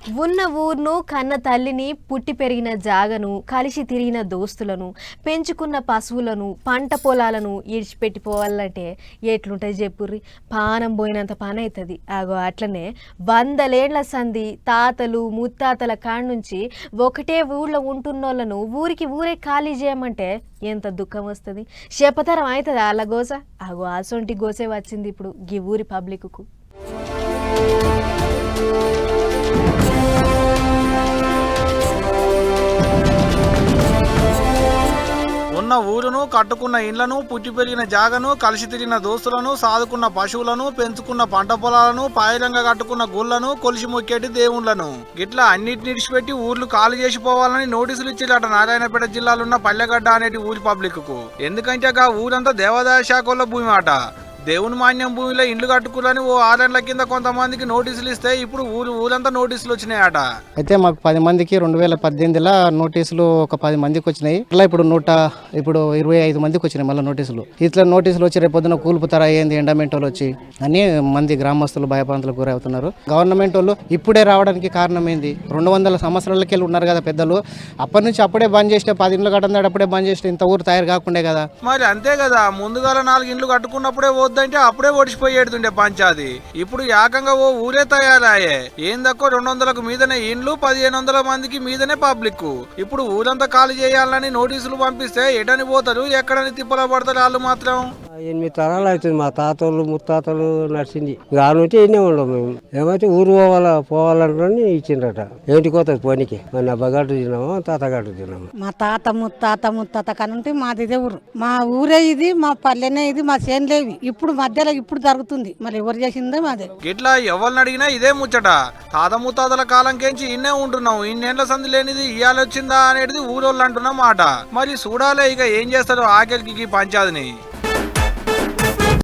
ఉన్న ఊర్ను కన్న తల్లిని పుట్టి పెరిగిన జాగను కలిసి తిరిగిన దోస్తులను పెంచుకున్న పశువులను పంట పొలాలను ఈడ్చిపెట్టిపోవాలంటే ఎట్లుంటుంది చెప్పుర్రి? పానం పోయినంత పని అవుతుంది అగో అట్లనే వందలేండ్ల సంధి తాతలు ముత్తాతల కాడ నుంచి ఒకటే ఊళ్ళో ఉంటున్నోళ్ళను ఊరికి ఊరే ఖాళీ చేయమంటే ఎంత దుఃఖం వస్తుంది? శపతరం అవుతుంది అలా గోస? అగో అసొంటి గోసే వచ్చింది ఇప్పుడు గీ ఊరి పబ్లిక్కు. ఉన్న ఊరును కట్టుకున్న ఇండ్లను పుట్టి పెరిగిన జాగను కలిసి తిరిగిన దోస్తులను సాదుకున్న పశువులను పెంచుకున్న పంట పొలాలను పాయరంగా కట్టుకున్న గుళ్ళను కొలిసి మొక్కేటి దేవుళ్ళను గిట్లా అన్నిటిని ఇడిచిపెట్టి ఊర్లు ఖాళీ చేసిపోవాలని నోటీసులు ఇచ్చిరట నారాయణపేట జిల్లాలో ఉన్న పల్లెగడ్డ అనేటి ఊరి పబ్లిక్కు ఎందుకంటే ఆ ఊరంతా దేవాదాయ శాఖలో భూమి అట. దేవుని మాన్యం భూమిలో ఇండ్లు కట్టుకులని ఓ ఆరేళ్ళ కింద కొంతమందికి నోటీసులు ఇస్తే ఇప్పుడు ఊరు ఊరంతా నోటీసులు వచ్చినాయట. అయితే మాకు పది మందికి రెండు వేల పద్దెనిమిదిలో నోటీసులు ఒక పది మందికి వచ్చినాయి. ఇట్లా ఇప్పుడు నూట ఇప్పుడు ఇరవై ఐదు మందికి వచ్చినాయి మళ్ళీ నోటీసులు. ఇట్లా నోటీసులు వచ్చి రేపు పొద్దున కూల్పుతారా ఏంది ఎండమెంట్ వాళ్ళు వచ్చి అని మంది గ్రామస్తులు భయప్రాంతాలకు గురవుతున్నారు. గవర్నమెంట్ వాళ్ళు ఇప్పుడే రావడానికి కారణం ఏంది? రెండు వందల సంవత్సరాలకి వెళ్ళి ఉన్నారు కదా పెద్దలు. అప్పటి నుంచి అప్పుడే బంద్ చేస్తే పది ఇండ్లు కట్టందాడు అప్పుడే బంద్ చేస్తే ఇంత ఊరు తయారు కాకుండే కదా. మరి అంతే కదా ముందుగాల నాలుగు ఇండ్లు కట్టుకున్నప్పుడే వద్దంటే అప్పుడే ఓడిచిపోయేడుతుండే పంచాది. ఇప్పుడు ఏకంగా ఓ ఊరే తయారాయే. ఏందక్కో రెండు వందలకు మీదనే ఇండ్లు పదిహేను వందల మందికి మీదనే పబ్లిక్ ఇప్పుడు ఊరంతా ఖాళీ చేయాలని నోటీసులు పంపిస్తే ఎటని పోతారు ఎక్కడని తిప్పల పడతారు వాళ్ళు మాత్రం? ఎనిమిది తరాలు అవుతుంది. మా తాతలు ముత్తాతలు నడిచింది. నుంచి ఎన్నే ఉండవు మేము. ఏమైతే ఊరు పోవాలా పోవాలని ఇచ్చిండ్రట. ఏంటికి పోతుంది పోనీకి? మన అబ్బగట్టు తిన్నామా తాతగట్టు తిన్నామా? మా తాత ముత్తాత ముత్తాత కనుంటే మాది ఇదే ఊరు. మా ఊరే ఇది మా పల్లెనే ఇది మా చేనులేవి ఇప్పుడు మధ్యలో ఇప్పుడు జరుగుతుంది. మరి ఎవరు చేసిందే మాదే. ఇట్లా ఎవరిని అడిగినా ఇదే ముచ్చట. తాత ముత్తాతల కాలంకేంచి ఇన్నే ఉంటున్నాం ఇన్నేళ్ళ సంధి లేనిది ఇయ్యాలొచ్చిందా అనేది ఊరోళ్ళు అంటున్న మాట. మరి చూడాలే ఇక ఏం చేస్తారో ఆఖరికి ఈ పంచాదిని